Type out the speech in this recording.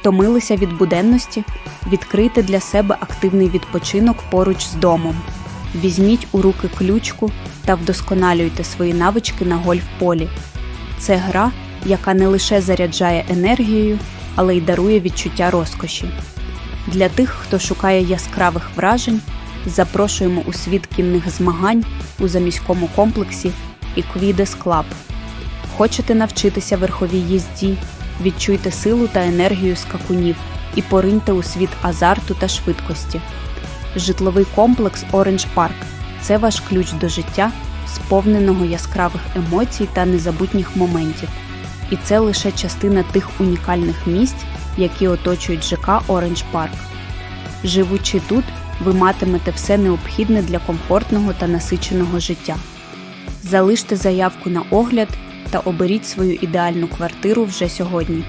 Втомилися від буденності? Відкрийте для себе активний відпочинок поруч з домом. Візьміть у руки ключку та вдосконалюйте свої навички на гольф-полі. Це гра, яка не лише заряджає енергією, але й дарує відчуття розкоші. Для тих, хто шукає яскравих вражень, запрошуємо у світ кінних змагань у заміському комплексі Equides Club. Хочете навчитися верховій їзді, відчуйте силу та енергію скакунів і пориньте у світ азарту та швидкості. Житловий комплекс Orange Park – це ваш ключ до життя, сповненого яскравих емоцій та незабутніх моментів. І це лише частина тих унікальних місць, які оточують ЖК Orange Park. Живучи тут, ви матимете все необхідне для комфортного та насиченого життя. Залиште заявку на огляд та оберіть свою ідеальну квартиру вже сьогодні.